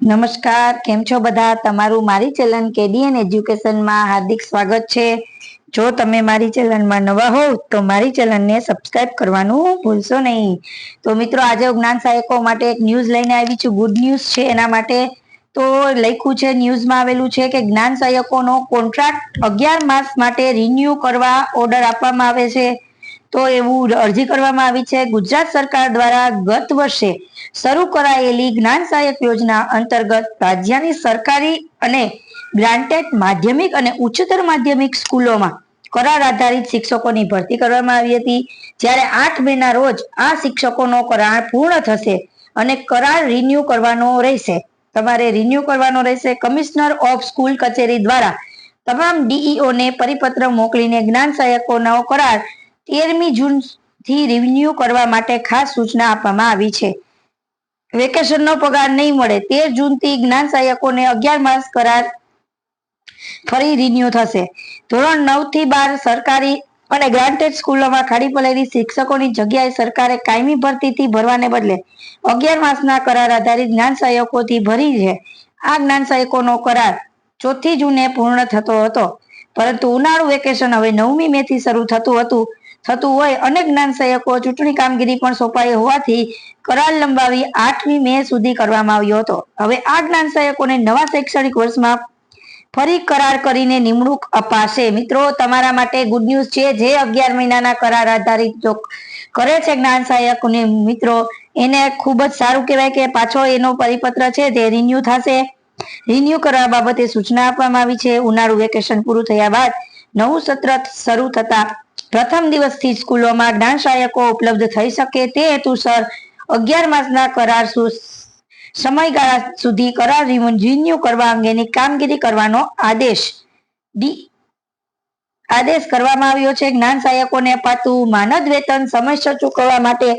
નમસ્કાર, કેમ છો બધા? તમારું મારી ચેનલ કેડીએન એજ્યુકેશનમાં હાર્દિક સ્વાગત છે. જો તમે મારી ચેનલમાં નવા હોવ, તો મારી ચેનલને સબસ્ક્રાઇબ કરવાનું ભૂલશો નહીં. તો મિત્રો, આજે જ્ઞાન સહાયકો માટે એક ન્યૂઝ લઈને આવી છું. ગુડ ન્યૂઝ છે એના માટે. તો લખ્યું છે, ન્યૂઝમાં આવેલું છે કે જ્ઞાન સહાયકોનો કોન્ટ્રાક્ટ અગિયાર માસ માટે રિન્યુ કરવા ઓર્ડર આપવામાં આવે છે. તો એવું અરજી કરવામાં આવી છે. ગુજરાત સરકાર દ્વારા ગત વર્ષે શરૂ કરાયેલી જ્ઞાન સહાયક યોજના અંતર્ગત રાજ્યની સરકારી અને ગ્રાન્ટેડ માધ્યમિક અને ઉચ્ચતર માધ્યમિક સ્કૂલોમાં કરાર આધારિત શિક્ષકોની ભરતી કરવામાં આવી હતી. જ્યારે આઠ મેના રોજ આ શિક્ષકોનો કરાર પૂર્ણ થશે અને કરાર રિન્યુ કરવાનો રહેશે. તમારે રિન્યુ કરવાનો રહેશે. કમિશનર ઓફ સ્કૂલ કચેરી દ્વારા તમામ ડીઈઓને પરિપત્ર મોકલીને જ્ઞાન સહાયકોનો કરાર તેરમી જૂનથી રિન્યુ કરવા માટે ખાસ સૂચના આપવામાં આવી છે. વેકેશનનો પગાર નહીં મળે, તેર જૂનથી જ્ઞાન સહાયકોને અગિયાર માસ કરાર ફરી રિન્યુ થશે. ધોરણ નવથી બાર સરકારી અને ગ્રાન્ટેડ સ્કૂલોમાં ખાડી પડેલી શિક્ષકોની જગ્યાએ સરકારે કાયમી ભરતીથી ભરવાને બદલે અગિયાર માસના કરાર આધારિત જ્ઞાન સહાયકોથી ભરી છે. આ જ્ઞાન સહાયકોનો કરાર ચોથી જૂને પૂર્ણ થતો હતો. પરંતુ ઉનાળુ વેકેશન હવે નવમી મે થી શરૂ થતું હતું. થતું હોય. અનેક જ્ઞાન સહાયકો ચૂંટણી કામગીરી પણ સોંપાઈ હોવાથી કરાર લંબાવી આઠમી મે સુધી કરવામાં આવ્યો હતો. હવે આ જ્ઞાન સહાયકોને નવા શૈક્ષણિક વર્ષમાં ફરી કરાર કરીને નિમણૂક અપાશે. મિત્રો, તમારા માટે ગુડ ન્યૂઝ છે. જે અગિયાર મહિનાના કરાર આધારિત જો કરે છે જ્ઞાન સહાયકોને, મિત્રો, એને ખૂબ જ સારું કહેવાય કે પાછો એનો પરિપત્ર છે તે રિન્યુ થશે. રિન્યુ કરવા બાબતે સૂચના આપવામાં આવી છે. ઉનાળુ વેકેશન પૂરું થયા બાદ નવું સત્ર શરૂ થતા પ્રથમ દિવસથી સ્કૂલોમાં જ્ઞાન સહાયકો ઉપલબ્ધ થઈ શકે તે હેતુસર અગિયાર માસના કરાર સમયગાળા સુધી કરાર રિન્યુ કરવા અંગેની કામગીરી કરવાનો આદેશ આદેશ કરવામાં આવ્યો છે. જ્ઞાન સહાયકોને પાતું માનદ વેતન સમયસર ચૂકવવા માટે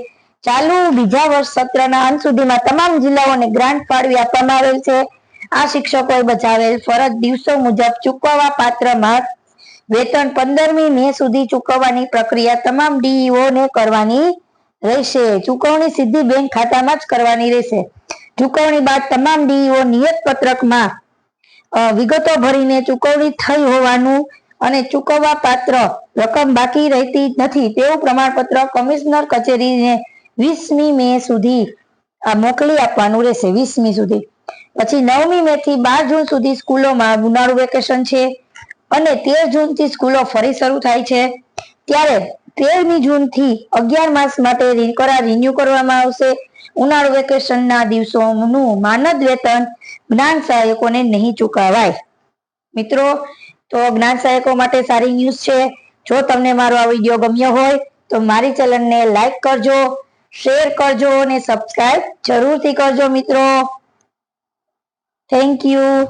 ચાલુ બીજા વર્ષ સત્રના અંત સુધીમાં તમામ જિલ્લાઓને ગ્રાન્ટ ફાળવી આપવામાં આવેલ છે. આ શિક્ષકોએ બચાવેલ ફરજ દિવસો મુજબ ચૂકવવા પાત્ર વેતન પંદરમી મે સુધી ચૂકવવાની પ્રક્રિયા તમામ ડીઈઓ ને કરવાની રહેશે. ચૂકવણી સીધી બેંક ખાતામાં જ કરવાની રહેશે. ચૂકવણી બાદ તમામ ડીઈઓ નિયત પત્રકમાં વિગતો ભરીને ચૂકવણી થઈ હોવાનું અને ચૂકવવા પાત્ર રકમ બાકી રહેતી નથી તેવું પ્રમાણપત્ર કમિશનર કચેરીને વીસમી મે સુધી મોકલી આપવાનું રહેશે. વીસમી સુધી. પછી નવમી મે થી બાર જૂન સુધી સ્કૂલોમાં ઉનાળુ વેકેશન છે. અને તેર જૂનથી સ્કૂલો ફરી શરૂ થાય છે. ત્યારે તેરમી જૂનથી અગિયાર માસ માટે કરાર રિન્યુ કરવામાં આવશે. ઉનાળુ વેકેશનના દિવસોનું માનદ વેતન જ્ઞાન સહાયકોને નહીં ચૂકવાય. મિત્રો, તો જ્ઞાન સહાયકો માટે સારી ન્યૂઝ છે. જો તમને મારો આ વીડિયો ગમ્યો હોય, તો મારી ચેનલને લાઈક કરજો, શેર કરજો અને સબસ્ક્રાઇબ જરૂરથી કરજો મિત્રો. Thank you.